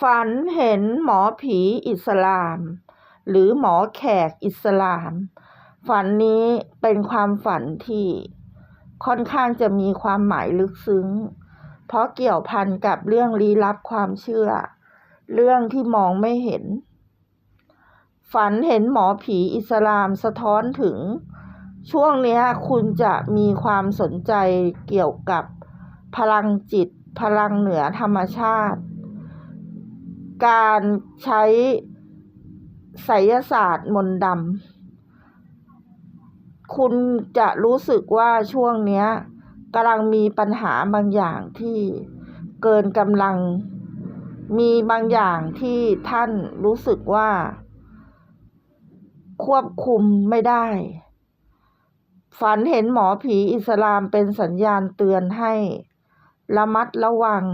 ฝันเห็นหมอผีอิสลาม หรือหมอแขกอิสลาม ฝันนี้เป็นความฝันที่ค่อนข้างจะมีความหมายลึกซึ้ง เพราะเกี่ยวพันกับเรื่องลี้ลับความเชื่อ เรื่องที่มองไม่เห็น ฝันเห็นหมอผีอิสลามสะท้อนถึง ช่วงนี้คุณจะมีความสนใจเกี่ยวกับพลังจิต พลังเหนือธรรมชาติ การใช้ไสยศาสตร์มนต์ดำคุณจะรู้สึกว่าช่วงเนี้ยกำลังมีปัญหาบางอย่างที่เกินกำลัง มีบางอย่างที่ท่านรู้สึกว่า ควบคุมไม่ได้ ฝันเห็นหมอผีอิสลามเป็นสัญญาณเตือนให้ ระมัดระวัง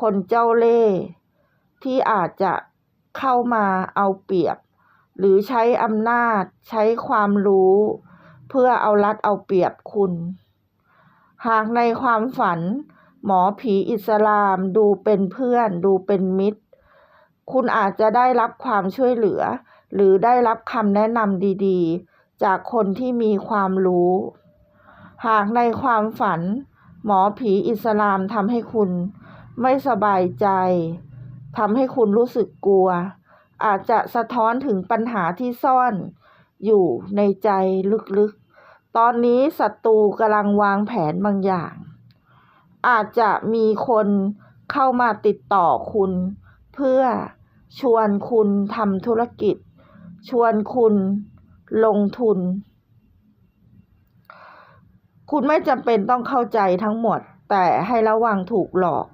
คนเจ้าเล่ห์ ที่อาจจะเข้ามาเอาเปรียบ หรือใช้อำนาจใช้ความรู้ เพื่อเอารัดเอาเปรียบคุณ หากในความฝัน หมอผีอิสลามดูเป็นเพื่อนดูเป็นมิตร คุณอาจจะได้รับความช่วยเหลือ หรือได้รับคำแนะนำดีๆ จากคนที่มีความรู้ หากในความฝัน หมอผีอิสลามทำให้คุณไม่สบายใจ ทำให้คุณรู้สึกกลัว อาจจะสะท้อนถึงปัญหาที่ซ่อนอยู่ในใจลึกๆ ตอนนี้ศัตรูกำลังวางแผนบางอย่าง อาจจะมีคนเข้ามาติดต่อคุณ เพื่อชวนคุณทำธุรกิจ ชวนคุณลงทุน คุณไม่จำเป็นต้องเข้าใจทั้งหมด แต่ให้ระวังถูกหลอก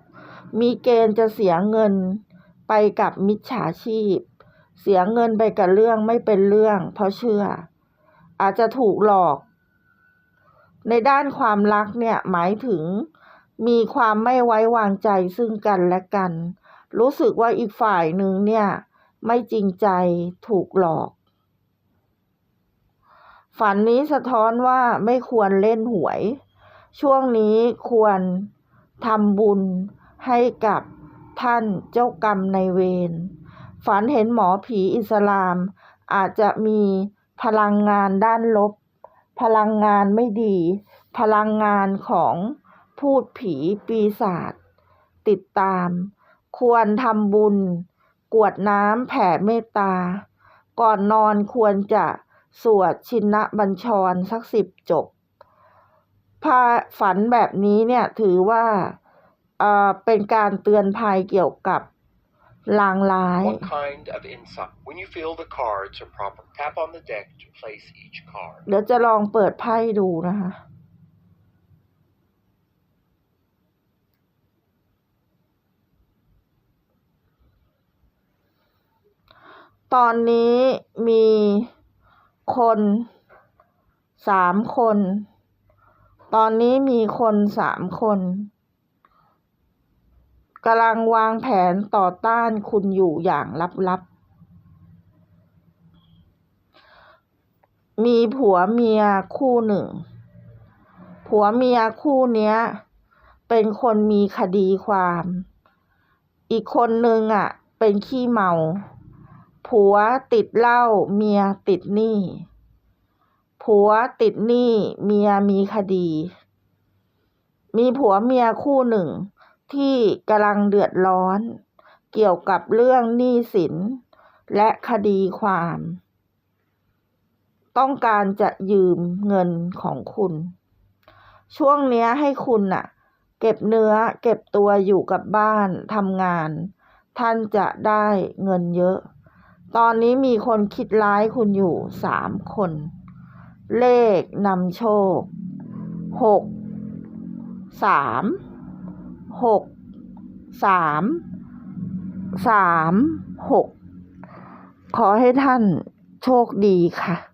มีเกณฑ์จะเสียเงินไปกับมิจฉาชีพ เสียเงินไปกับเรื่องไม่เป็นเรื่อง เพราะเชื่อ อาจจะถูกหลอก ในด้านความรักเนี่ยหมายถึง มีความไม่ไว้วางใจซึ่งกันและกัน รู้สึกว่าอีกฝ่ายหนึ่งเนี่ย ไม่จริงใจถูกหลอก ฝันนี้สะท้อนว่าไม่ควรเล่นหวย ช่วงนี้ควรทำบุญ ให้กับท่านเจ้ากรรมในเวร ฝันเห็นหมอผีอิสลาม อาจจะมีพลังงานด้านลบ พลังงานไม่ดี พลังงานของพูดผีปีศาจติดตาม ควรทำบุญ กวดน้ำแผ่เมตตา ก่อนนอนควรจะสวดชินะบัญชรสักสิบจบพาฝันแบบนี้เนี่ยถือว่า เอ่อเป็นการเตือนภัยเกี่ยวกับลางร้าย What kind of insight? When you feel the cards are proper, tap on the deck to place each card. เดี๋ยวจะลองเปิดไพ่ดูนะคะตอนนี้มีคนสามคน ตอนนี้มีคนสามคน กำลังวางแผนต่อต้านคุณอยู่อย่างลับๆ มีผัวเมียคู่หนึ่ง ผัวเมียคู่เนี้ย เป็นคนมีคดีความ อีกคนนึงอะ เป็นขี้เมา ผัวติดเหล้าเมียติดหนี้ ผัวติดหนี้เมียมีคดี มีผัวเมียคู่หนึ่ง ที่กำลังเดือดร้อน เกี่ยวกับเรื่องหนี้สิน และคดีความ ต้องการจะยืมเงินของคุณ ช่วงเนี้ยให้คุณน่ะ เก็บเนื้อเก็บตัวอยู่กับบ้านทำงาน ท่านจะได้เงินเยอะ ตอนนี้มีคนคิดร้ายคุณอยู่สามคน เลขนำโชคหกสาม หกสามสามหกขอให้ท่านโชคดีค่ะ